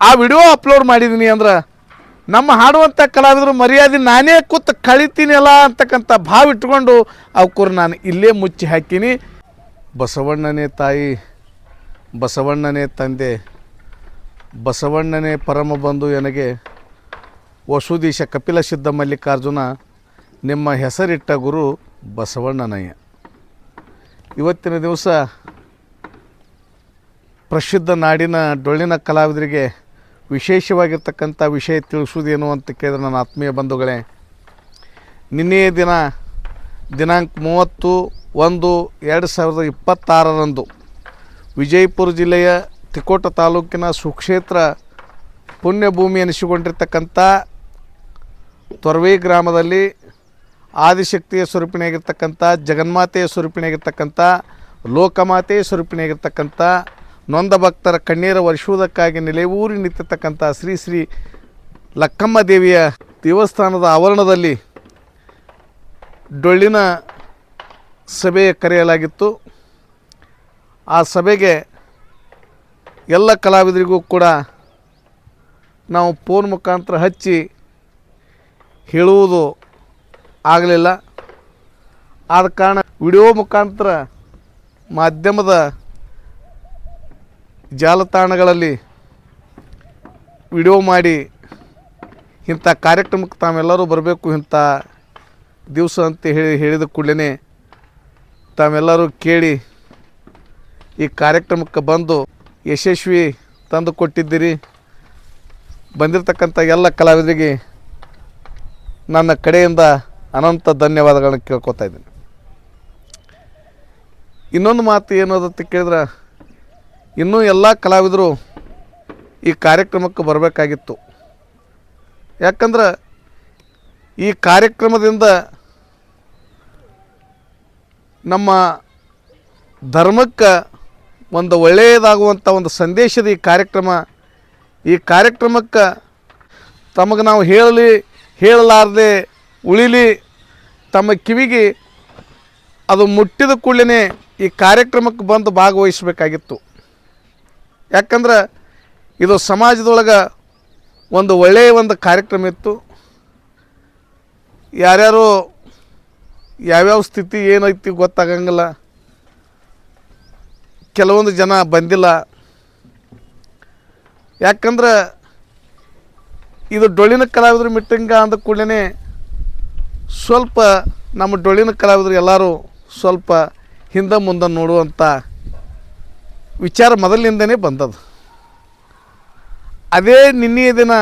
ಆ video upload ಮಾಡಿದ್ದೀನಿ ಅಂದ್ರೆ ನಮ್ಮ ಹಾಡುವಂಥ ಕಲಾವಿದರು ಮರ್ಯಾದೆ ನಾನೇ ಕೂತ್ ಕಳಿತೀನಲ್ಲ ಅಂತಕ್ಕಂಥ ಭಾವ ಇಟ್ಕೊಂಡು ಅವಕ್ಕೂರು ನಾನು ಇಲ್ಲೇ ಮುಚ್ಚಿ ಹಾಕೀನಿ. ಬಸವಣ್ಣನೇ ತಾಯಿ, ಬಸವಣ್ಣನೇ ತಂದೆ, ಬಸವಣ್ಣನೇ ಪರಮ ಬಂಧು ನನಗೆ ವಸುದೀಶ ಕಪಿಲ ಸಿದ್ಧ ಮಲ್ಲಿಕಾರ್ಜುನ ನಿಮ್ಮ ಹೆಸರಿಟ್ಟ ಗುರು ಬಸವಣ್ಣನಯ್ಯ. ಇವತ್ತಿನ ದಿವಸ ಪ್ರಸಿದ್ಧ ನಾಡಿನ ಡೊಳ್ಳಿನ ಕಲಾವಿದರಿಗೆ ವಿಶೇಷವಾಗಿರ್ತಕ್ಕಂಥ ವಿಷಯ ತಿಳಿಸುವುದೇನು ಅಂತ ಕೇಳಿದ್ರೆ ನನ್ನ ಆತ್ಮೀಯ ಬಂಧುಗಳೇ, ನಿನ್ನೆಯ ದಿನ, ದಿನಾಂಕ ಮೂವತ್ತು ಒಂದು ಎರಡು ಸಾವಿರದ ಇಪ್ಪತ್ತಾರರಂದು ವಿಜಯಪುರ ಜಿಲ್ಲೆಯ ತಿಕೋಟ ತಾಲೂಕಿನ ಸುಕ್ಷೇತ್ರ ಪುಣ್ಯಭೂಮಿ ಎನಿಸಿಕೊಂಡಿರ್ತಕ್ಕಂಥ ತೊರವೆ ಗ್ರಾಮದಲ್ಲಿ ಆದಿಶಕ್ತಿಯ ಸ್ವರೂಪಿಣಿಯಾಗಿರ್ತಕ್ಕಂಥ, ಜಗನ್ಮಾತೆಯ ಸ್ವರೂಪಿಣಿಯಾಗಿರ್ತಕ್ಕಂಥ, ಲೋಕಮಾತೆಯ ಸ್ವರೂಪಿಣಿಯಾಗಿರ್ತಕ್ಕಂಥ ನೊಂದ ಭಕ್ತರ ಕಣ್ಣೀರ ವರ್ಷುವುದಕ್ಕಾಗಿ ನೆಲೆಯೂರಿ ನಿಂತಿರ್ತಕ್ಕಂಥ ಶ್ರೀ ಶ್ರೀ ಲಕ್ಕಮ್ಮ ದೇವಿಯ ದೇವಸ್ಥಾನದ ಆವರಣದಲ್ಲಿ ಡೊಳ್ಳಿನ ಸಭೆ ಕರೆಯಲಾಗಿತ್ತು. ಆ ಸಭೆಗೆ ಎಲ್ಲ ಕಲಾವಿದರಿಗೂ ಕೂಡ ನಾವು ಫೋನ್ ಮುಖಾಂತರ ಹಚ್ಚಿ ಹೇಳುವುದು ಆಗಲಿಲ್ಲ. ಆದ ಕಾರಣ ವಿಡಿಯೋ ಮುಖಾಂತರ ಮಾಧ್ಯಮದ ಜಾಲತಾಣಗಳಲ್ಲಿ ವಿಡಿಯೋ ಮಾಡಿ ಇಂಥ ಕಾರ್ಯಕ್ರಮಕ್ಕೆ ತಾವೆಲ್ಲರೂ ಬರಬೇಕು, ಇಂಥ ದಿವಸ ಅಂತ ಹೇಳಿ ಹೇಳಿದ ಕೂಡಲೇ ತಾವೆಲ್ಲರೂ ಕೇಳಿ ಈ ಕಾರ್ಯಕ್ರಮಕ್ಕೆ ಬಂದು ಯಶಸ್ವಿ ತಂದು ಕೊಟ್ಟಿದ್ದೀರಿ ಬಂದಿರತಕ್ಕಂಥ ಎಲ್ಲ ಕಲಾವಿದರಿಗೆ ನನ್ನ ಕಡೆಯಿಂದ ಅನಂತ ಧನ್ಯವಾದಗಳನ್ನು ಕೇಳ್ಕೊತಾ ಇದ್ದೀನಿ. ಇನ್ನೊಂದು ಮಾತು ಏನು ಕೇಳಿದ್ರೆ ಇನ್ನೂ ಎಲ್ಲ ಕಲಾವಿದರು ಈ ಕಾರ್ಯಕ್ರಮಕ್ಕೆ ಬರಬೇಕಾಗಿತ್ತು. ಯಾಕಂದ್ರೆ ಈ ಕಾರ್ಯಕ್ರಮದಿಂದ ನಮ್ಮ ಧರ್ಮಕ್ಕೆ ಒಂದು ಒಳ್ಳೆಯದಾಗುವಂಥ ಒಂದು ಸಂದೇಶದ ಈ ಕಾರ್ಯಕ್ರಮ, ಈ ಕಾರ್ಯಕ್ರಮಕ್ಕೆ ತಮಗೆ ನಾವು ಹೇಳಲಿ, ಹೇಳಲಾರದೆ ಉಳಿಲಿ, ತಮ್ಮ ಕಿವಿಗೆ ಅದು ಮುಟ್ಟಿದ ಕೂಡಲೇ ಈ ಕಾರ್ಯಕ್ರಮಕ್ಕೆ ಬಂದು ಭಾಗವಹಿಸಬೇಕಾಗಿತ್ತು. ಯಾಕಂದ್ರೆ ಇದು ಸಮಾಜದೊಳಗೆ ಒಂದು ಒಳ್ಳೆಯ ಒಂದು ಕಾರ್ಯಕ್ರಮ ಇತ್ತು. ಯಾರ್ಯಾರು ಯಾವ್ಯಾವ ಸ್ಥಿತಿ ಏನೈತಿ ಗೊತ್ತಾಗಂಗಿಲ್ಲ. ಕೆಲವೊಂದು ಜನ ಬಂದಿಲ್ಲ. ಯಾಕಂದ್ರೆ ಇದು ಡೊಳ್ಳಿನ ಕಲಾವಿದ್ರ ಮೀಟಿಂಗ ಅಂದ ಕೂಡಲೇ ಸ್ವಲ್ಪ ನಮ್ಮ ಡೊಳ್ಳಿನ ಕಲಾವಿದರು ಎಲ್ಲರೂ ಸ್ವಲ್ಪ ಹಿಂದೆ ಮುಂದೆ ನೋಡುವಂಥ ವಿಚಾರ ಮೊದಲಿನಿಂದನೇ ಬಂದದ್ದು. ಅದೇ ನಿನ್ನೆಯ ದಿನ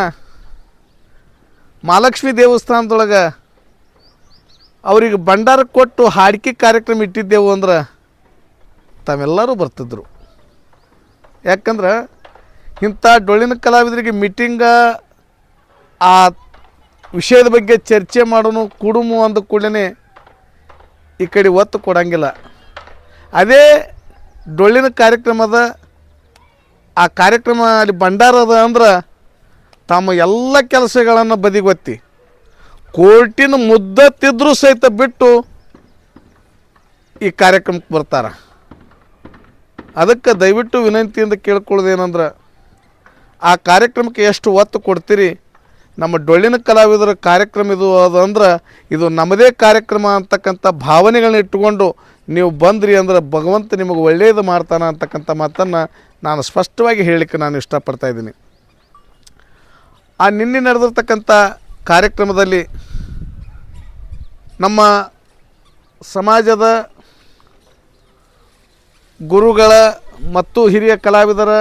ಮಹಾಲಕ್ಷ್ಮಿ ದೇವಸ್ಥಾನದೊಳಗೆ ಅವರಿಗೆ ಭಂಡಾರ ಕೊಟ್ಟು ಹಾಡಿಕೆ ಕಾರ್ಯಕ್ರಮ ಇಟ್ಟಿದ್ದೆವು ಅಂದ್ರೆ ತಾವೆಲ್ಲರೂ ಬರ್ತಿದ್ರು. ಯಾಕಂದ್ರೆ ಇಂಥ ಡೊಳ್ಳಿನ ಕಲಾವಿದರಿಗೆ ಮೀಟಿಂಗ ಆ ವಿಷಯದ ಬಗ್ಗೆ ಚರ್ಚೆ ಮಾಡೋನು ಕುಡುಮು ಅಂದ ಕೂಡಲೇ ಈ ಕಡೆ ಒತ್ತು ಕೊಡಂಗಿಲ್ಲ. ಅದೇ ಡೊಳ್ಳಿನ ಕಾರ್ಯಕ್ರಮದ, ಆ ಕಾರ್ಯಕ್ರಮ ಅಲ್ಲಿ ಭಂಡಾರ ಅದ ಅಂದ್ರೆ ತಮ್ಮ ಎಲ್ಲ ಕೆಲಸಗಳನ್ನು ಬದಿಗೊತ್ತಿ. ಕೋರ್ಟಿನ ಮುದ್ದತ್ತಿದ್ರೂ ಸಹಿತ ಬಿಟ್ಟು ಈ ಕಾರ್ಯಕ್ರಮಕ್ಕೆ ಬರ್ತಾರೆ. ಅದಕ್ಕೆ ದಯವಿಟ್ಟು ವಿನಂತಿಯಿಂದ ಕೇಳ್ಕೊಳ್ಳೋದೇನಂದ್ರೆ ಆ ಕಾರ್ಯಕ್ರಮಕ್ಕೆ ಎಷ್ಟು ಒತ್ತು ಕೊಡ್ತೀರಿ? ನಮ್ಮ ಡೊಳ್ಳಿನ ಕಲಾವಿದರ ಕಾರ್ಯಕ್ರಮ ಇದು ಅದಂದ್ರೆ, ಇದು ನಮ್ಮದೇ ಕಾರ್ಯಕ್ರಮ ಅಂತಕ್ಕಂಥ ಭಾವನೆಗಳನ್ನ ಇಟ್ಟುಕೊಂಡು ನೀವು ಬಂದ್ರಿ ಅಂದ್ರೆ ಭಗವಂತ ನಿಮಗೆ ಒಳ್ಳೆಯದು ಮಾಡ್ತಾನೆ ಅಂತಕ್ಕಂಥ ಮಾತನ್ನು ನಾನು ಸ್ಪಷ್ಟವಾಗಿ ಹೇಳಲಿಕ್ಕೆ ನಾನು ಇಷ್ಟಪಡ್ತಾ ಇದ್ದೀನಿ. ಆ ನಿನ್ನೆ ನಡೆದಿರ್ತಕ್ಕಂಥ ಕಾರ್ಯಕ್ರಮದಲ್ಲಿ ನಮ್ಮ ಸಮಾಜದ ಗುರುಗಳ ಮತ್ತು ಹಿರಿಯ ಕಲಾವಿದರ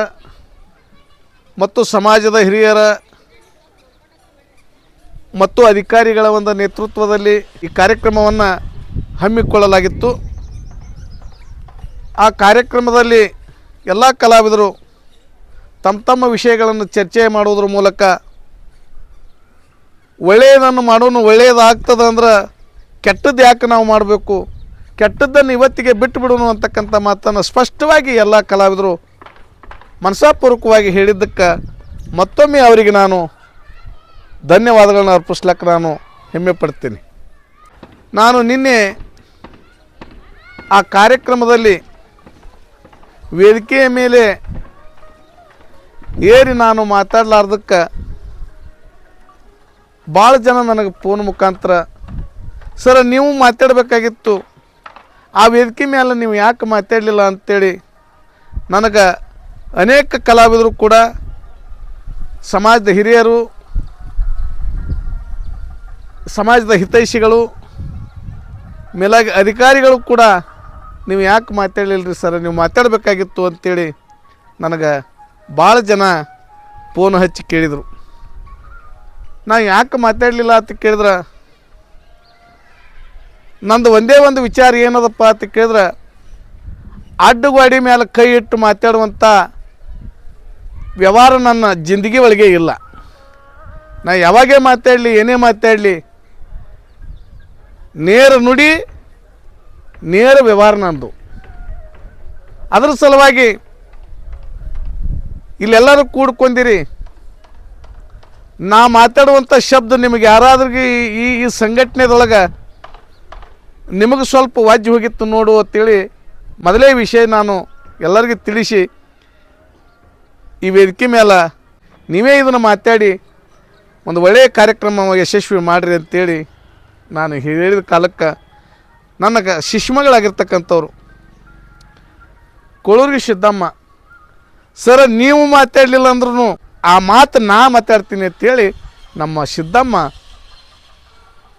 ಮತ್ತು ಸಮಾಜದ ಹಿರಿಯರ ಮತ್ತು ಅಧಿಕಾರಿಗಳ ಒಂದು ನೇತೃತ್ವದಲ್ಲಿ ಈ ಕಾರ್ಯಕ್ರಮವನ್ನು ಹಮ್ಮಿಕೊಳ್ಳಲಾಗಿತ್ತು. ಆ ಕಾರ್ಯಕ್ರಮದಲ್ಲಿ ಎಲ್ಲ ಕಲಾವಿದರು ತಮ್ಮ ತಮ್ಮ ವಿಷಯಗಳನ್ನು ಚರ್ಚೆ ಮಾಡುವುದರ ಮೂಲಕ ಒಳ್ಳೆಯದನ್ನು ಮಾಡೋನು ಒಳ್ಳೆಯದಾಗ್ತದೆ ಅಂದ್ರೆ ಕೆಟ್ಟದ್ದು ಯಾಕೆ ನಾವು ಮಾಡಬೇಕು? ಕೆಟ್ಟದ್ದನ್ನು ಇವತ್ತಿಗೆ ಬಿಟ್ಟು ಬಿಡೋಣ ಅಂತಕ್ಕಂಥ ಮಾತನ್ನು ಸ್ಪಷ್ಟವಾಗಿ ಎಲ್ಲ ಕಲಾವಿದರು ಮನಸಾಪೂರ್ವಕವಾಗಿ ಹೇಳಿದ್ದಕ್ಕೆ ಮತ್ತೊಮ್ಮೆ ಅವರಿಗೆ ನಾನು ಧನ್ಯವಾದಗಳನ್ನು ಅರ್ಪಿಸ್ಲಿಕ್ಕೆ ನಾನು ಹೆಮ್ಮೆ ಪಡ್ತೀನಿ. ನಾನು ನಿನ್ನೆ ಆ ಕಾರ್ಯಕ್ರಮದಲ್ಲಿ ವೇದಿಕೆಯ ಮೇಲೆ ಏರಿ ನಾನು ಮಾತಾಡ್ಲಾರ್ದಕ್ಕೆ ಭಾಳ ಜನ ನನಗೆ ಫೋನ್ ಮುಖಾಂತರ, ಸರ್, ನೀವು ಮಾತಾಡಬೇಕಾಗಿತ್ತು. ಆ ವೇದಿಕೆ ಮೇಲೆ ನೀವು ಯಾಕೆ ಮಾತಾಡಲಿಲ್ಲ? ಅಂಥೇಳಿ ನನಗೆ ಅನೇಕ ಕಲಾವಿದರು ಕೂಡ, ಸಮಾಜದ ಹಿರಿಯರು, ಸಮಾಜದ ಹಿತೈಷಿಗಳು, ಮೇಲಾಗಿ ಅಧಿಕಾರಿಗಳು ಕೂಡ ನೀವು ಯಾಕೆ ಮಾತಾಡಲಿಲ್ಲ ರೀ ಸರ್? ನೀವು ಮಾತಾಡಬೇಕಾಗಿತ್ತು ಅಂತೇಳಿ ನನಗೆ ಭಾಳ ಜನ ಫೋನ್ ಹಚ್ಚಿ ಕೇಳಿದರು. ನಾ ಯಾಕೆ ಮಾತಾಡಲಿಲ್ಲ ಅಂತ ಕೇಳಿದ್ರೆ? ನಂದು ಒಂದೇ ಒಂದು ವಿಚಾರ ಏನದಪ್ಪ ಅಂತ ಕೇಳಿದ್ರೆ? ಅಡ್ಡಗೋಡಿ ಮೇಲೆ ಕೈ ಇಟ್ಟು ಮಾತಾಡುವಂಥ ವ್ಯವಹಾರ ನನ್ನ ಜಿಂದಗಿ ಒಳಗೆ ಇಲ್ಲ. ನಾ ಯಾವಾಗೇ ಮಾತಾಡಲಿ, ಏನೇ ಮಾತಾಡಲಿ, ನೇರ ನುಡಿ ನೇರ ವ್ಯವಹಾರ ನಂದು ಅದರ ಸಲುವಾಗಿ ಇಲ್ಲೆಲ್ಲರೂ ಕೂಡ್ಕೊಂಡಿರಿ. ನಾ ಮಾತಾಡುವಂಥ ಶಬ್ದ ನಿಮಗೆ ಯಾರಾದ್ರೂ ಈ ಈ ಸಂಘಟನೆದೊಳಗೆ ನಿಮಗೆ ಸ್ವಲ್ಪ ವಾಜ್ಯ ಹೋಗಿತ್ತು ನೋಡು ಅಂತೇಳಿ ಮೊದಲೇ ವಿಷಯ ನಾನು ಎಲ್ಲರಿಗೂ ತಿಳಿಸಿ ಈ ವೇದಿಕೆ ಮೇಲೆ ನೀವೇ ಇದನ್ನು ಮಾತಾಡಿ ಒಂದು ಒಳ್ಳೆಯ ಕಾರ್ಯಕ್ರಮ ಯಶಸ್ವಿ ಮಾಡಿರಿ ಅಂತೇಳಿ ನಾನು ಹೇಳಿದ ಕಾಲಕ್ಕೆ ನನ್ನ ಶಿಶುಮಗಳಾಗಿರ್ತಕ್ಕಂಥವ್ರು ಕೊಳೂರಿಗೆ ಸಿದ್ದಮ್ಮ, ಸರ, ನೀವು ಮಾತಾಡಲಿಲ್ಲ ಅಂದ್ರೂ ಆ ಮಾತು ನಾ ಮಾತಾಡ್ತೀನಿ ಅಂತೇಳಿ ನಮ್ಮ ಸಿದ್ದಮ್ಮ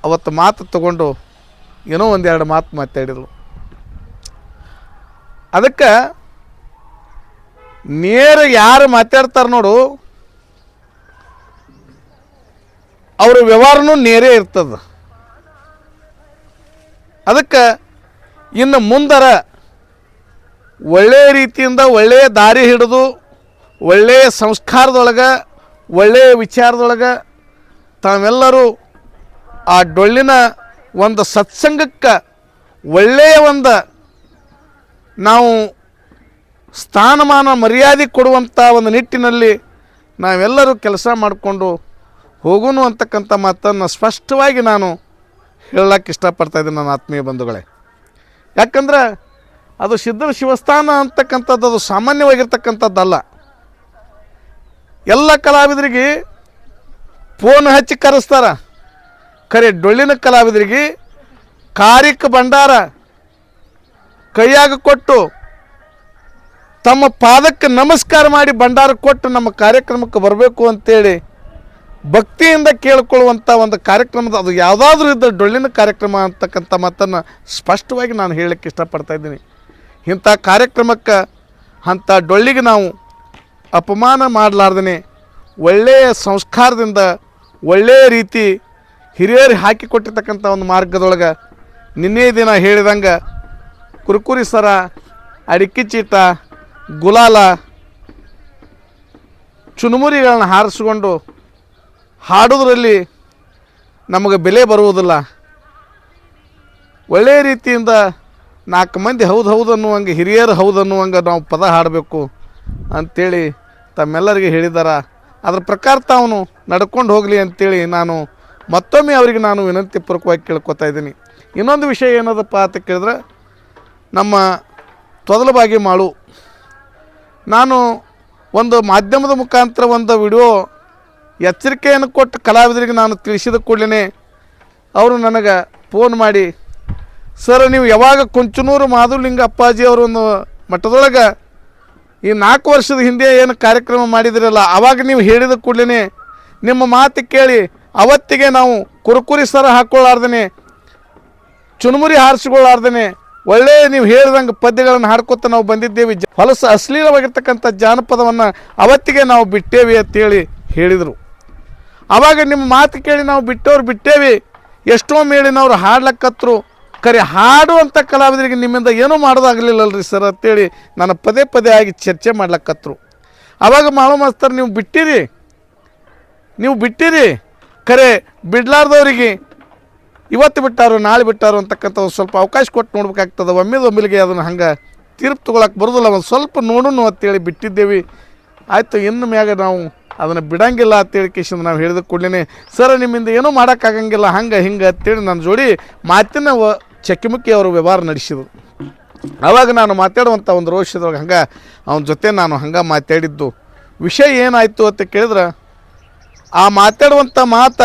ಅವತ್ತು ಮಾತು ತಗೊಂಡು ಏನೋ ಒಂದೆರಡು ಮಾತು ಮಾತಾಡಿದ್ರು ಅದಕ್ಕೆ ನೇರ ಯಾರು ಮಾತಾಡ್ತಾರೆ ನೋಡು, ಅವ್ರ ವ್ಯವಹಾರನೂ ನೇರೇ ಇರ್ತದ. ಅದಕ್ಕೆ ಇನ್ನು ಮುಂದರ ಒಳ್ಳೆಯ ರೀತಿಯಿಂದ ಒಳ್ಳೆಯ ದಾರಿ ಹಿಡಿದು ಒಳ್ಳೆಯ ಸಂಸ್ಕಾರದೊಳಗೆ, ಒಳ್ಳೆಯ ವಿಚಾರದೊಳಗೆ ತಾವೆಲ್ಲರೂ ಆ ಡೊಳ್ಳಿನ ಒಂದು ಸತ್ಸಂಗಕ್ಕೆ ಒಳ್ಳೆಯ ಒಂದು ನಾವು ಸ್ಥಾನಮಾನ, ಮರ್ಯಾದೆ ಕೊಡುವಂಥ ಒಂದು ನಿಟ್ಟಿನಲ್ಲಿ ನಾವೆಲ್ಲರೂ ಕೆಲಸ ಮಾಡಿಕೊಂಡು ಹೋಗೋನು ಅಂತಕ್ಕಂಥ ಮಾತನ್ನು ಸ್ಪಷ್ಟವಾಗಿ ನಾನು ಹೇಳಕ್ಕೆ ಇಷ್ಟಪಡ್ತಾ ಇದ್ದೀನಿ ನನ್ನ ಆತ್ಮೀಯ ಬಂಧುಗಳೇ. ಯಾಕಂದ್ರೆ ಅದು ಸಿದ್ಧರ ಶಿವಸ್ಥಾನ ಅಂತಕ್ಕಂಥದ್ದು ಅದು ಸಾಮಾನ್ಯವಾಗಿರ್ತಕ್ಕಂಥದ್ದಲ್ಲ. ಎಲ್ಲ ಕಲಾವಿದರಿಗೆ ಫೋನ್ ಹಚ್ಚಿ ಕರೆಸ್ತಾರ. ಖರೆ ಡೊಳ್ಳಿನ ಕಲಾವಿದರಿಗೆ ಕಾರಿಕ ಭಂಡಾರ ಕೈಯಾಗ ಕೊಟ್ಟು ತಮ್ಮ ಪಾದಕ್ಕೆ ನಮಸ್ಕಾರ ಮಾಡಿ ಭಂಡಾರ ಕೊಟ್ಟು ನಮ್ಮ ಕಾರ್ಯಕ್ರಮಕ್ಕೆ ಬರಬೇಕು ಅಂತೇಳಿ ಭಕ್ತಿಯಿಂದ ಕೇಳಿಕೊಳ್ಳುವಂಥ ಒಂದು ಕಾರ್ಯಕ್ರಮದ ಅದು ಯಾವುದಾದ್ರೂ ಇದ್ದ ಡೊಳ್ಳಿನ ಕಾರ್ಯಕ್ರಮ ಅಂತಕ್ಕಂಥ ಮಾತನ್ನು ಸ್ಪಷ್ಟವಾಗಿ ನಾನು ಹೇಳಕ್ಕೆ ಇಷ್ಟಪಡ್ತಾ ಇದ್ದೀನಿ. ಇಂಥ ಕಾರ್ಯಕ್ರಮಕ್ಕೆ ಅಂಥ ಡೊಳ್ಳಿಗೆ ನಾವು ಅಪಮಾನ ಮಾಡಲಾರ್ದೇ ಒಳ್ಳೆಯ ಸಂಸ್ಕಾರದಿಂದ ಒಳ್ಳೆಯ ರೀತಿ ಹಿರಿಯರು ಹಾಕಿಕೊಟ್ಟಿರ್ತಕ್ಕಂಥ ಒಂದು ಮಾರ್ಗದೊಳಗೆ ನಿನ್ನೆ ದಿನ ಹೇಳಿದಂಗೆ ಕುರುಕುರಿ ಸರ, ಅಡಿಕೆ ಚೀಟ, ಗುಲಾಲ, ಚುನುಮುರಿಗಳನ್ನ ಹಾರಿಸ್ಕೊಂಡು ಹಾಡೋದ್ರಲ್ಲಿ ನಮಗೆ ಬೆಲೆ ಬರುವುದಿಲ್ಲ. ಒಳ್ಳೆಯ ರೀತಿಯಿಂದ ನಾಲ್ಕು ಮಂದಿ ಹೌದು ಹೌದು ಅನ್ನುವಂಗೆ, ಹಿರಿಯರು ಹೌದು ಅನ್ನುವಂಗೆ ನಾವು ಪದ ಹಾಡಬೇಕು ಅಂಥೇಳಿ ತಮ್ಮೆಲ್ಲರಿಗೆ ಹೇಳಿದಾರ. ಅದ್ರ ಪ್ರಕಾರ ತಾವನು ನಡ್ಕೊಂಡು ಹೋಗಲಿ ಅಂತೇಳಿ ನಾನು ಮತ್ತೊಮ್ಮೆ ಅವರಿಗೆ ನಾನು ವಿನಂತಿ ಪೂರ್ವಕವಾಗಿ ಕೇಳ್ಕೊತಾ ಇದ್ದೀನಿ. ಇನ್ನೊಂದು ವಿಷಯ ಏನದಪ್ಪ ಅಂತ ಕೇಳಿದ್ರೆ, ನಮ್ಮ ತೊದಲಬಾಗಿ ಮಾಳು. ನಾನು ಒಂದು ಮಾಧ್ಯಮದ ಮುಖಾಂತರ ಒಂದು ವಿಡಿಯೋ ಎಚ್ಚರಿಕೆಯನ್ನು ಕೊಟ್ಟು ಕಲಾವಿದರಿಗೆ ನಾನು ತಿಳಿಸಿದ ಕೂಡಲೇ ಅವರು ನನಗೆ ಫೋನ್ ಮಾಡಿ, ಸರ್, ನೀವು ಯಾವಾಗ ಕುಂಚನೂರು ಮಾಧುಲಿಂಗ ಅಪ್ಪಾಜಿ ಅವರ ಒಂದು ಮಠದೊಳಗೆ ಈ ನಾಲ್ಕು ವರ್ಷದ ಹಿಂದೆ ಏನು ಕಾರ್ಯಕ್ರಮ ಮಾಡಿದಿರಲ್ಲ ಆವಾಗ ನೀವು ಹೇಳಿದ ಕೂಡಲೇ ನಿಮ್ಮ ಮಾತು ಕೇಳಿ ಅವತ್ತಿಗೆ ನಾವು ಕುರುಕುರಿ ಸರ ಹಾಕ್ಕೊಳ್ಳಾರ್ದೇ ಚುನುಮುರಿ ಹಾರಿಸಿಕೊಳ್ಳಾರ್ದೇ ಒಳ್ಳೆಯ ನೀವು ಹೇಳಿದಂಗೆ ಪದ್ಯಗಳನ್ನು ಹಾಡ್ಕೊತ ನಾವು ಬಂದಿದ್ದೇವೆ. ಹೊಲಸು ಅಶ್ಲೀಲವಾಗಿರ್ತಕ್ಕಂಥ ಜಾನಪದವನ್ನು ಅವತ್ತಿಗೆ ನಾವು ಬಿಟ್ಟೇವಿ ಅಂತೇಳಿ ಹೇಳಿದರು. ಆವಾಗ ನಿಮ್ಮ ಮಾತು ಕೇಳಿ ನಾವು ಬಿಟ್ಟವ್ರು ಬಿಟ್ಟೇವಿ. ಎಷ್ಟೋ ಮೇಳಿನವ್ರು ಹಾಡ್ಲಕ್ಕತ್ರು. ಕರೆ ಹಾಡುವಂಥ ಕಲಾವಿದರಿಗೆ ನಿಮ್ಮಿಂದ ಏನೂ ಮಾಡೋದಾಗಲಿಲ್ಲಲ್ರಿ ಸರ್ ಅಂತೇಳಿ ನಾನು ಪದೇ ಪದೇ ಆಗಿ ಚರ್ಚೆ ಮಾಡ್ಲಕ್ಕತ್ರು. ಆವಾಗ ಮಾಳು ಮಾಸ್ತರ್ ನೀವು ಬಿಟ್ಟಿರಿ. ನೀವು ಬಿಟ್ಟಿರಿ. ಖರೆ ಬಿಡ್ಲಾರ್ದವರಿಗೆ ಇವತ್ತು ಬಿಟ್ಟಾರು, ನಾಳೆ ಬಿಟ್ಟಾರು ಅಂತಕ್ಕಂಥ ಒಂದು ಸ್ವಲ್ಪ ಅವಕಾಶ ಕೊಟ್ಟು ನೋಡ್ಬೇಕಾಗ್ತದೆ. ಒಮ್ಮೆದ ಒಮ್ಮೆಲಿಗೆ ಅದನ್ನು ಹಂಗೆ ತೀರ್ಪು ತೊಗೊಳಕ್ಕೆ ಬರೋದಿಲ್ಲ. ಒಂದು ಸ್ವಲ್ಪ ನೋಡೋಣ ಅಂತೇಳಿ ಬಿಟ್ಟಿದ್ದೇವೆ. ಆಯಿತು, ಇನ್ನು ಮ್ಯಾಗ ನಾವು ಅದನ್ನು ಬಿಡಂಗಿಲ್ಲ ಅಂತೇಳಿ ಕಿಶನ್ ನಾವು ಹೇಳಿದ ಕೂಡಲೇ ಸರ್, ನಿಮ್ಮಿಂದ ಏನೂ ಮಾಡೋಕ್ಕಾಗಂಗಿಲ್ಲ, ಹಂಗೆ, ಹಿಂಗೆ ಅಂತೇಳಿ ನನ್ನ ಜೋಡಿ ಮಾತಿನ ಚಕ್ಕಿಮುಕ್ಕಿ ಅವರು ವ್ಯವಹಾರ ನಡೆಸಿದರು. ಆವಾಗ ನಾನು ಮಾತಾಡುವಂಥ ಒಂದು ರೋಷದೊಳಗೆ ಹಂಗೆ, ಅವನ ಜೊತೆ ನಾನು ಹಂಗೆ ಮಾತಾಡಿದ್ದು. ವಿಷಯ ಏನಾಯಿತು ಅಂತ ಕೇಳಿದ್ರೆ, ಆ ಮಾತಾಡುವಂಥ ಮಾತ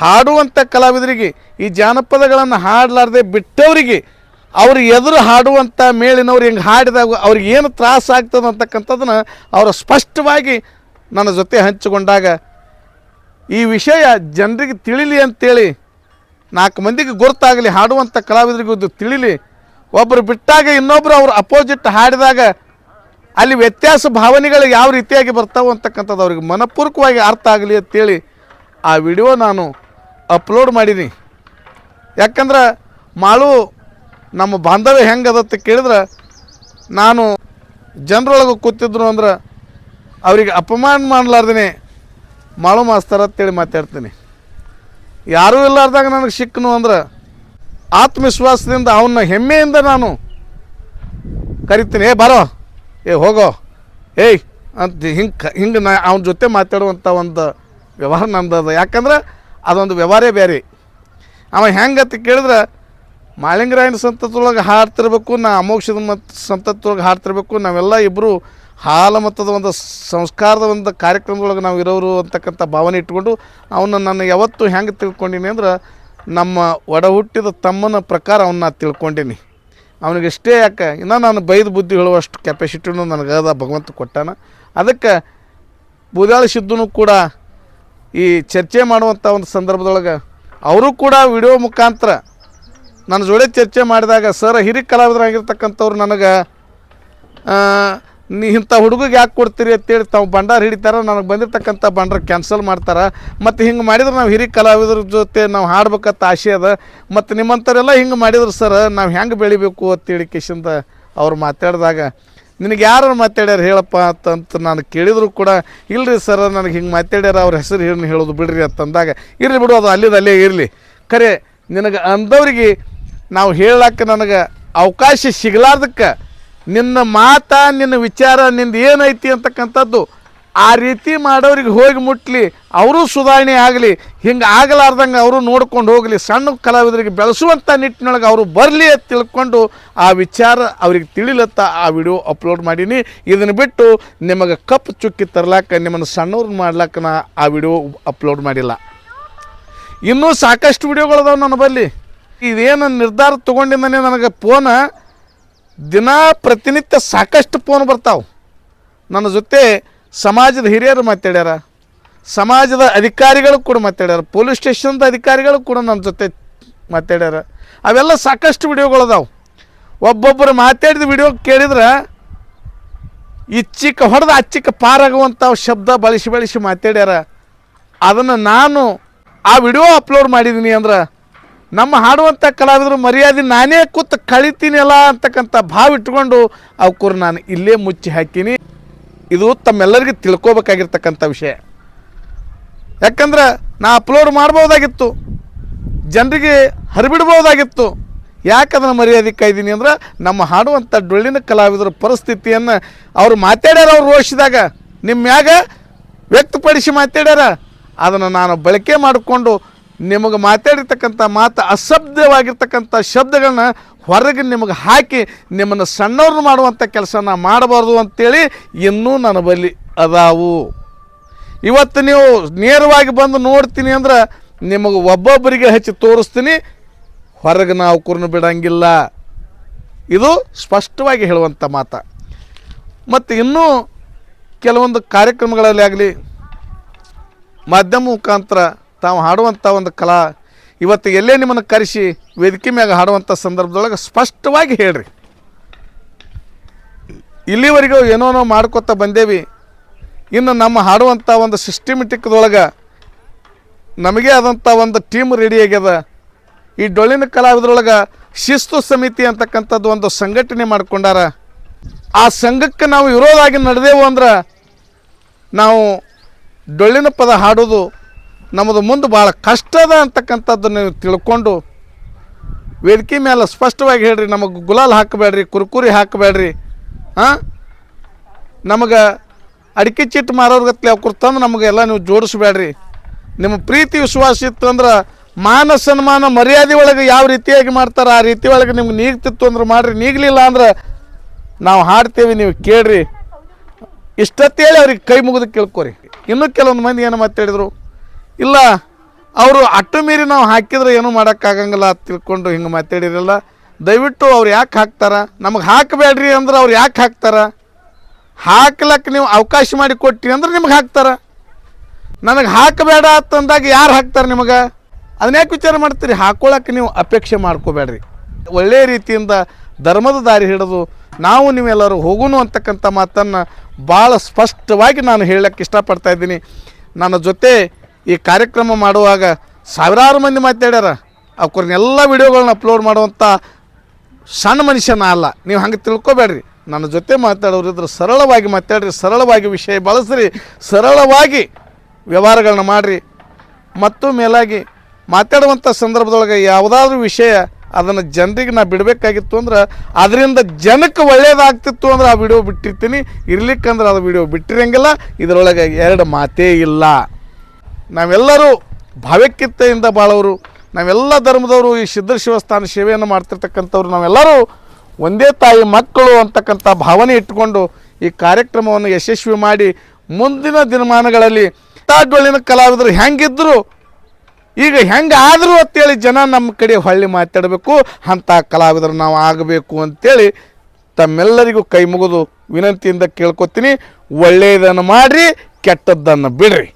ಹಾಡುವಂಥ ಕಲಾವಿದರಿಗೆ, ಈ ಜಾನಪದಗಳನ್ನು ಹಾಡಲಾರ್ದೆ ಬಿಟ್ಟವರಿಗೆ, ಅವ್ರು ಎದುರು ಹಾಡುವಂಥ ಮೇಲಿನವ್ರು ಹಿಂಗೆ ಹಾಡಿದಾಗ ಅವ್ರಿಗೆ ಏನು ತ್ರಾಸ ಆಗ್ತದೆ ಅಂತಕ್ಕಂಥದ್ದನ್ನು ಅವರು ಸ್ಪಷ್ಟವಾಗಿ ನನ್ನ ಜೊತೆ ಹಂಚಿಕೊಂಡಾಗ ಈ ವಿಷಯ ಜನರಿಗೆ ತಿಳಿಲಿ ಅಂತೇಳಿ ನಾಲ್ಕು ಮಂದಿಗೆ ಗುರುತಾಗಲಿ ಹಾಡುವಂಥ ಕಲಾವಿದರಿಗೂ ತಿಳಿಲಿ. ಒಬ್ಬರು ಬಿಟ್ಟಾಗ ಇನ್ನೊಬ್ಬರು ಅವರು ಅಪೋಸಿಟ್ ಹಾಡಿದಾಗ ಅಲ್ಲಿ ವ್ಯತ್ಯಾಸ ಭಾವನೆಗಳು ಯಾವ ರೀತಿಯಾಗಿ ಬರ್ತಾವೆ ಅಂತಕ್ಕಂಥದ್ದು ಅವ್ರಿಗೆ ಮನಪೂರ್ವಕವಾಗಿ ಅರ್ಥ ಆಗಲಿ ಅಂತೇಳಿ ಆ ವಿಡಿಯೋ ನಾನು ಅಪ್ಲೋಡ್ ಮಾಡೀನಿ. ಯಾಕಂದ್ರೆ ಮಾಳು ನಮ್ಮ ಬಾಂಧವ್ಯ ಹೆಂಗದತ್ತ ಕೇಳಿದ್ರೆ ನಾನು ಜನರೊಳಗೆ ಕೂತಿದ್ರು ಅಂದ್ರೆ ಅವರಿಗೆ ಅಪಮಾನ ಮಾಡಲಾರ್ದೇ ಮಾಳು ಮಾಸ್ತಾರ ಅಂತೇಳಿ ಮಾತಾಡ್ತೀನಿ. ಯಾರೂ ಇಲ್ಲಾರ್ದಾಗ ನನಗೆ ಸಿಕ್ಕನು ಅಂದ್ರೆ ಆತ್ಮವಿಶ್ವಾಸದಿಂದ ಅವನ್ನ ಹೆಮ್ಮೆಯಿಂದ ನಾನು ಕರಿತೀನಿ, ಏ, ಬರೋ, ಏ, ಹೋಗೋ, ಏಯ್, ಅಂತ ಹಿಂಗೆ ಹಿಂಗೆ ನಾ ಅವನ ಜೊತೆ ಮಾತಾಡುವಂಥ ಒಂದು ವ್ಯವಹಾರ ನಂದು ಅದು. ಯಾಕಂದ್ರೆ ಅದೊಂದು ವ್ಯವಹಾರೇ ಬೇರೆ ಅವ ಹೆಂಗಂತ ಕೇಳಿದ್ರೆ, ಮಾಳಿಂಗರಾಯನ ಸಂತತೊಳಗೆ ಹಾಡ್ತಿರ್ಬೇಕು, ನಾ ಅಮೋಕ್ಷದ ಮತ್ತು ಸಂತತೊಳಗೆ ಹಾಡ್ತಿರ್ಬೇಕು, ನಾವೆಲ್ಲ ಇಬ್ಬರು ಹಾಲ ಮತ್ತದ ಒಂದು ಸಂಸ್ಕಾರದ ಒಂದು ಕಾರ್ಯಕ್ರಮದೊಳಗೆ ನಾವು ಇರೋರು ಅಂತಕ್ಕಂಥ ಭಾವನೆ ಇಟ್ಕೊಂಡು ಅವನ್ನ ನಾನು ಯಾವತ್ತೂ ಹೆಂಗೆ ತಿಳ್ಕೊಂಡೀನಿ ಅಂದ್ರೆ ನಮ್ಮ ಒಡ ಹುಟ್ಟಿದ ತಮ್ಮನ ಪ್ರಕಾರ ಅವನ್ನ ತಿಳ್ಕೊಂಡೀನಿ. ಅವನಿಗೆ ಇಷ್ಟೇ ಯಾಕೆ, ಇನ್ನು ನಾನು ಬೈದು ಬುದ್ಧಿ ಹೇಳುವಷ್ಟು ಕೆಪಾಸಿಟಿನೂ ನನಗೆ ಅದ, ಭಗವಂತ ಕೊಟ್ಟಾನ. ಅದಕ್ಕೆ ಬೂದಾಳಿ ಸಿದ್ಧನು ಕೂಡ ಈ ಚರ್ಚೆ ಮಾಡುವಂಥ ಒಂದು ಸಂದರ್ಭದೊಳಗೆ ಅವರು ಕೂಡ ವಿಡಿಯೋ ಮುಖಾಂತರ ನನ್ನ ಜೋಡೆ ಚರ್ಚೆ ಮಾಡಿದಾಗ ಸರ್ ಹಿರಿಯ ಕಲಾವಿದರಾಗಿರ್ತಕ್ಕಂಥವ್ರು ನನಗೆ ನೀ ಇಂಥ ಹುಡುಗಿಗೆ ಯಾಕೆ ಕೊಡ್ತೀರಿ ಅಂತೇಳಿ ತಾವು ಭಂಡಾರ ಹಿಡಿತಾರ, ನನಗೆ ಬಂದಿರತಕ್ಕಂಥ ಭಂಡಾರ ಕ್ಯಾನ್ಸಲ್ ಮಾಡ್ತಾರೆ. ಮತ್ತು ಹಿಂಗೆ ಮಾಡಿದ್ರೆ ನಾವು ಹಿರಿಯ ಕಲಾವಿದ್ರ ಜೊತೆ ನಾವು ಹಾಡ್ಬೇಕಂತ ಆಸೆ ಅದ. ಮತ್ತು ನಿಮ್ಮಂಥವರೆಲ್ಲ ಹಿಂಗೆ ಮಾಡಿದ್ರು ಸರ್, ನಾವು ಹೆಂಗೆ ಬೆಳಿಬೇಕು ಅಂತೇಳಿ ಕಿಶಿಂದ ಅವ್ರು ಮಾತಾಡಿದಾಗ, ನಿನಗೆ ಯಾರು ಮಾತಾಡ್ಯಾರ ಹೇಳಪ್ಪ ಅಂತಂತ ನಾನು ಕೇಳಿದ್ರು ಕೂಡ ಇಲ್ಲರಿ ಸರ್, ನನಗೆ ಹಿಂಗೆ ಮಾತಾಡ್ಯಾರ, ಅವ್ರ ಹೆಸರು ಏನು ಹೇಳೋದು ಬಿಡ್ರಿ ಅಂತಂದಾಗ, ಇರಲಿ ಬಿಡು, ಅದು ಅಲ್ಲಿದ ಅಲ್ಲೇ ಇರಲಿ. ಖರೆ, ನಿನಗೆ ಅಂದವ್ರಿಗೆ ನಾವು ಹೇಳಕ್ಕೆ ನನಗೆ ಅವಕಾಶ ಸಿಗಲಾರ್ದಕ್ಕೆ ನಿನ್ನ ಮಾತ, ನಿನ್ನ ವಿಚಾರ, ನಿಂದ ಏನೈತಿ ಅಂತಕ್ಕಂಥದ್ದು ಆ ರೀತಿ ಮಾಡೋರಿಗೆ ಹೋಗಿ ಮುಟ್ಲಿ, ಅವರು ಸುಧಾರಣೆ ಆಗಲಿ, ಹಿಂಗೆ ಆಗಲಾರ್ದಂಗೆ ಅವರು ನೋಡ್ಕೊಂಡು ಹೋಗಲಿ, ಸಣ್ಣ ಕಲಾವಿದರಿಗೆ ಬೆಳೆಸುವಂಥ ನಿಟ್ಟಿನೊಳಗೆ ಅವರು ಬರಲಿ ಅಂತ ತಿಳ್ಕೊಂಡು ಆ ವಿಚಾರ ಅವ್ರಿಗೆ ತಿಳಿಲತ್ತ ಆ ವಿಡಿಯೋ ಅಪ್ಲೋಡ್ ಮಾಡೀನಿ. ಇದನ್ನು ಬಿಟ್ಟು ನಿಮಗೆ ಕಪ್ ಚುಕ್ಕಿ ತರ್ಲಾಕ, ನಿಮ್ಮನ್ನು ಸಣ್ಣವ್ರನ್ನ ಮಾಡ್ಲಾಕ ಆ ವಿಡಿಯೋ ಅಪ್ಲೋಡ್ ಮಾಡಿಲ್ಲ. ಇನ್ನೂ ಸಾಕಷ್ಟು ವಿಡಿಯೋಗಳದಾವೆ ನನ್ನ ಬಲ್ಲಿ. ಇದೇನು ನಿರ್ಧಾರ ತೊಗೊಂಡಿದ್ದಾನೆ ನನಗೆ ಫೋನ ದಿನ ಪ್ರತಿನಿತ್ಯ ಸಾಕಷ್ಟು ಫೋನ್ ಬರ್ತಾವೆ. ನನ್ನ ಜೊತೆ ಸಮಾಜದ ಹಿರಿಯರು ಮಾತಾಡ್ಯಾರ, ಸಮಾಜದ ಅಧಿಕಾರಿಗಳು ಕೂಡ ಮಾತಾಡ್ಯಾರ, ಪೊಲೀಸ್ ಸ್ಟೇಷನ್ದ ಅಧಿಕಾರಿಗಳು ಕೂಡ ನನ್ನ ಜೊತೆ ಮಾತಾಡ್ಯಾರ. ಅವೆಲ್ಲ ಸಾಕಷ್ಟು ವಿಡಿಯೋಗಳದಾವೆ ಒಬ್ಬೊಬ್ಬರು ಮಾತಾಡಿದ ವಿಡಿಯೋ ಕೇಳಿದ್ರೆ ಇಚ್ಚಿಕ ಹೊಡೆದ ಅಚ್ಚಿಕ ಪಾರಾಗುವಂಥ ಶಬ್ದ ಬಳಸಿ ಬಳಸಿ ಮಾತಾಡ್ಯಾರ. ಅದನ್ನು ನಾನು ಆ ವಿಡಿಯೋ ಅಪ್ಲೋಡ್ ಮಾಡಿದ್ದೀನಿ ಅಂದ್ರೆ ನಮ್ಮ ಹಾಡುವಂಥ ಕಲಾವಿದರು ಮರ್ಯಾದೆ ನಾನೇ ಕೂತು ಕಳಿತೀನಲ್ಲ ಅಂತಕ್ಕಂಥ ಭಾವ ಇಟ್ಕೊಂಡು ಅವಕ್ಕೂರು ನಾನು ಇಲ್ಲೇ ಮುಚ್ಚಿ ಹಾಕೀನಿ. ಇದು ತಮ್ಮೆಲ್ಲರಿಗೂ ತಿಳ್ಕೊಬೇಕಾಗಿರ್ತಕ್ಕಂಥ ವಿಷಯ. ಯಾಕಂದ್ರೆ ನಾ ಅಪ್ಲೋಡ್ ಮಾಡ್ಬೋದಾಗಿತ್ತು. ಜನರಿಗೆ ಹರಿಬಿಡ್ಬೋದಾಗಿತ್ತು. ಯಾಕೆ ಅದನ್ನು ಮರ್ಯಾದೆ ಕಾಯ್ದೀನಿ ಅಂದ್ರೆ ನಮ್ಮ ಹಾಡುವಂಥ ಡೊಳ್ಳಿನ ಕಲಾವಿದರ ಪರಿಸ್ಥಿತಿಯನ್ನು ಅವರು ಮಾತಾಡ್ಯಾರ ಅವ್ರು ರೋಷಿದಾಗ. ನಿಮ್ಮ ಮ್ಯಾಗ ವ್ಯಕ್ತಪಡಿಸಿ ಮಾತಾಡ್ಯಾರ. ಅದನ್ನು ನಾನು ಬಳಕೆ ಮಾಡಿಕೊಂಡು ನಿಮಗೆ ಮಾತಾಡಿರ್ತಕ್ಕಂಥ ಮಾತು ಅಸಭ್ಯವಾಗಿರ್ತಕ್ಕಂಥ ಶಬ್ದಗಳನ್ನ ಹೊರಗೆ ನಿಮಗೆ ಹಾಕಿ ನಿಮ್ಮನ್ನು ಸಣ್ಣವ್ರನ್ನ ಮಾಡುವಂಥ ಕೆಲಸನ ಮಾಡಬಾರ್ದು ಅಂತೇಳಿ ಇನ್ನೂ ನನ್ನ ಬಲಿ ಅದಾವು. ಇವತ್ತು ನೀವು ನೇರವಾಗಿ ಬಂದು ನೋಡ್ತೀನಿ ಅಂದ್ರೆ ನಿಮಗೆ ಒಬ್ಬೊಬ್ಬರಿಗೆ ಹಚ್ಚಿ ತೋರಿಸ್ತೀನಿ. ಹೊರಗೆ ನಾವು ಕುರ್ನು ಬಿಡಂಗಿಲ್ಲ. ಇದು ಸ್ಪಷ್ಟವಾಗಿ ಹೇಳುವಂಥ ಮಾತ. ಮತ್ತು ಇನ್ನೂ ಕೆಲವೊಂದು ಕಾರ್ಯಕ್ರಮಗಳಲ್ಲಿ ಆಗಲಿ, ಮಾಧ್ಯಮ ಮುಖಾಂತರ ತಾವು ಹಾಡುವಂಥ ಒಂದು ಕಲಾ ಇವತ್ತು ಎಲ್ಲೇ ನಿಮ್ಮನ್ನು ಕರೆಸಿ ವೇದಿಕೆ ಮ್ಯಾಗ ಹಾಡುವಂಥ ಸಂದರ್ಭದೊಳಗೆ ಸ್ಪಷ್ಟವಾಗಿ ಹೇಳ್ರಿ. ಇಲ್ಲಿವರೆಗೂ ಏನೋನೋ ಮಾಡ್ಕೊತಾ ಬಂದೇವಿ. ಇನ್ನು ನಮ್ಮ ಹಾಡುವಂಥ ಒಂದು ಸಿಸ್ಟಮೆಟಿಕ್ದೊಳಗೆ ನಮಗೆ ಆದಂಥ ಒಂದು ಟೀಮ್ ರೆಡಿ ಆಗ್ಯದ. ಈ ಡೊಳ್ಳಿನ ಕಲಾವಿದರೊಳಗೆ ಶಿಸ್ತು ಸಮಿತಿ ಅಂತಕ್ಕಂಥದ್ದು ಒಂದು ಸಂಘಟನೆ ಮಾಡ್ಕೊಂಡಾರ. ಆ ಸಂಘಕ್ಕೆ ನಾವು ವಿರೋಧಾಗಿ ನಡೆದೆವು ಅಂದ್ರೆ ನಾವು ಡೊಳ್ಳಿನ ಪದ ಹಾಡೋದು ನಮ್ಮದು ಮುಂದೆ ಭಾಳ ಕಷ್ಟದ ನೀವು ತಿಳ್ಕೊಂಡು ವೇದಿಕೆ ಮೇಲೆ ಸ್ಪಷ್ಟವಾಗಿ ಹೇಳ್ರಿ, ನಮಗೆ ಗುಲಾಲ್ ಹಾಕಬೇಡ್ರಿ, ಕುರ್ಕುರಿ ಹಾಕಬೇಡ್ರಿ ಹಾಂ ನಮಗೆ ಅಡಿಕೆ ಚಿಟ್ಟು ಮಾರೋರ್ಗತ್ಲೆ ಅವ್ರು ತಂದು ನಮಗೆಲ್ಲ ನೀವು ಜೋಡಿಸ್ಬೇಡ್ರಿ. ನಿಮ್ಮ ಪ್ರೀತಿ ವಿಶ್ವಾಸ ಇತ್ತು ಅಂದ್ರೆ ಮಾನ ಸನ್ಮಾನ ಮರ್ಯಾದೆ ಒಳಗೆ ಯಾವ ರೀತಿಯಾಗಿ ಮಾಡ್ತಾರೆ, ಆ ರೀತಿ ಒಳಗೆ ನಿಮ್ಗೆ ನೀಗ್ತಿತ್ತು ಅಂದ್ರೆ ಮಾಡ್ರಿ. ನೀಗಲಿಲ್ಲ ಅಂದ್ರೆ ನಾವು ಹಾಡ್ತೇವೆ, ನೀವು ಕೇಳ್ರಿ. ಇಷ್ಟತ್ತೇಳಿ ಅವ್ರಿಗೆ ಕೈ ಮುಗಿದು ಕೇಳ್ಕೊರಿ. ಇನ್ನೂ ಕೆಲವೊಂದು ಮಂದಿ ಏನು ಮಾತಾಡಿದರು? ಇಲ್ಲ, ಅವರು ಅಟ್ಟು ಮೀರಿ ನಾವು ಹಾಕಿದ್ರೆ ಏನೂ ಮಾಡೋಕ್ಕಾಗಂಗಿಲ್ಲ ತಿಳ್ಕೊಂಡು ಹಿಂಗೆ ಮಾತಾಡಿರಲ್ಲ. ದಯವಿಟ್ಟು ಅವ್ರು ಯಾಕೆ ಹಾಕ್ತಾರೆ? ನಮಗೆ ಹಾಕಬೇಡ್ರಿ ಅಂದ್ರೆ ಅವ್ರು ಯಾಕೆ ಹಾಕ್ತಾರ? ಹಾಕ್ಲಕ್ಕೆ ನೀವು ಅವಕಾಶ ಮಾಡಿ ಕೊಟ್ಟಿ ಅಂದ್ರೆ ನಿಮ್ಗೆ ಹಾಕ್ತಾರ. ನನಗೆ ಹಾಕಬೇಡ ಅಂತಂದಾಗ ಯಾರು ಹಾಕ್ತಾರೆ ನಿಮಗೆ? ಅದನ್ನ ಯಾಕೆ ವಿಚಾರ ಮಾಡ್ತೀರಿ? ಹಾಕೊಳ್ಳೋಕೆ ನೀವು ಅಪೇಕ್ಷೆ ಮಾಡ್ಕೋಬೇಡ್ರಿ. ಒಳ್ಳೆಯ ರೀತಿಯಿಂದ ಧರ್ಮದ ದಾರಿ ಹಿಡಿದು ನಾವು ನೀವೆಲ್ಲರೂ ಹೋಗುನು ಅಂತಕ್ಕಂಥ ಮಾತನ್ನು ಭಾಳ ಸ್ಪಷ್ಟವಾಗಿ ನಾನು ಹೇಳಕ್ಕೆ ಇಷ್ಟಪಡ್ತಾ ಇದ್ದೀನಿ. ನನ್ನ ಜೊತೆ ಈ ಕಾರ್ಯಕ್ರಮ ಮಾಡುವಾಗ ಸಾವಿರಾರು ಮಂದಿ ಮಾತಾಡ್ಯಾರ. ಅವ್ರನ್ನೆಲ್ಲ ವಿಡಿಯೋಗಳನ್ನ ಅಪ್ಲೋಡ್ ಮಾಡುವಂಥ ಸಣ್ಣ ಮನುಷ್ಯನ ಅಲ್ಲ. ನೀವು ಹಂಗೆ ತಿಳ್ಕೊಬೇಡ್ರಿ. ನನ್ನ ಜೊತೆ ಮಾತಾಡೋರು ಮಾತಾಡೋರಿದ್ರೆ ಸರಳವಾಗಿ ಮಾತಾಡ್ರಿ, ಸರಳವಾಗಿ ವಿಷಯ ಬಳಸ್ರಿ, ಸರಳವಾಗಿ ವ್ಯವಹಾರಗಳನ್ನ ಮಾಡಿರಿ. ಮತ್ತು ಮೇಲಾಗಿ ಮಾತಾಡುವಂಥ ಸಂದರ್ಭದೊಳಗೆ ಯಾವುದಾದ್ರೂ ವಿಷಯ ಅದನ್ನು ಜನರಿಗೆ ನಾ ಬಿಡಬೇಕಾಗಿತ್ತು ಅಂದ್ರೆ ಅದರಿಂದ ಜನಕ್ಕೆ ಒಳ್ಳೇದಾಗ್ತಿತ್ತು ಅಂದ್ರೆ ಆ ವಿಡಿಯೋ ಬಿಟ್ಟಿರ್ತೀನಿ. ಇರ್ಲಿಕ್ಕಂದ್ರೆ ಅದು ವಿಡಿಯೋ ಬಿಟ್ಟಿರಂಗಿಲ್ಲ. ಇದರೊಳಗೆ ಎರಡು ಮಾತೇ ಇಲ್ಲ. ನಾವೆಲ್ಲರೂ ಭಾವೈಕ್ಯತೆಯಿಂದ ಬಾಳೋರು, ನಾವೆಲ್ಲ ಧರ್ಮದವರು ಈ ಸಿದ್ಧ ಶಿವಸ್ಥಾನ ಸೇವೆಯನ್ನು ಮಾಡ್ತಿರ್ತಕ್ಕಂಥವ್ರು, ನಾವೆಲ್ಲರೂ ಒಂದೇ ತಾಯಿ ಮಕ್ಕಳು ಅಂತಕ್ಕಂಥ ಭಾವನೆ ಇಟ್ಟುಕೊಂಡು ಈ ಕಾರ್ಯಕ್ರಮವನ್ನು ಯಶಸ್ವಿ ಮಾಡಿ ಮುಂದಿನ ದಿನಮಾನಗಳಲ್ಲಿ ತಾಡೊಳ್ಳಿನ ಕಲಾವಿದರು ಹೆಂಗಿದ್ರು, ಈಗ ಹೆಂಗೆ ಆದರೂ ಅಂತೇಳಿ ಜನ ನಮ್ಮ ಕಡೆ ಹೊಳ್ಳಿ ಮಾತಾಡಬೇಕು, ಅಂಥ ಕಲಾವಿದರು ನಾವು ಆಗಬೇಕು ಅಂತೇಳಿ ತಮ್ಮೆಲ್ಲರಿಗೂ ಕೈ ಮುಗಿದು ವಿನಂತಿಯಿಂದ ಕೇಳ್ಕೊತೀನಿ. ಒಳ್ಳೆಯದನ್ನು ಮಾಡಿರಿ, ಕೆಟ್ಟದ್ದನ್ನು ಬಿಡ್ರಿ.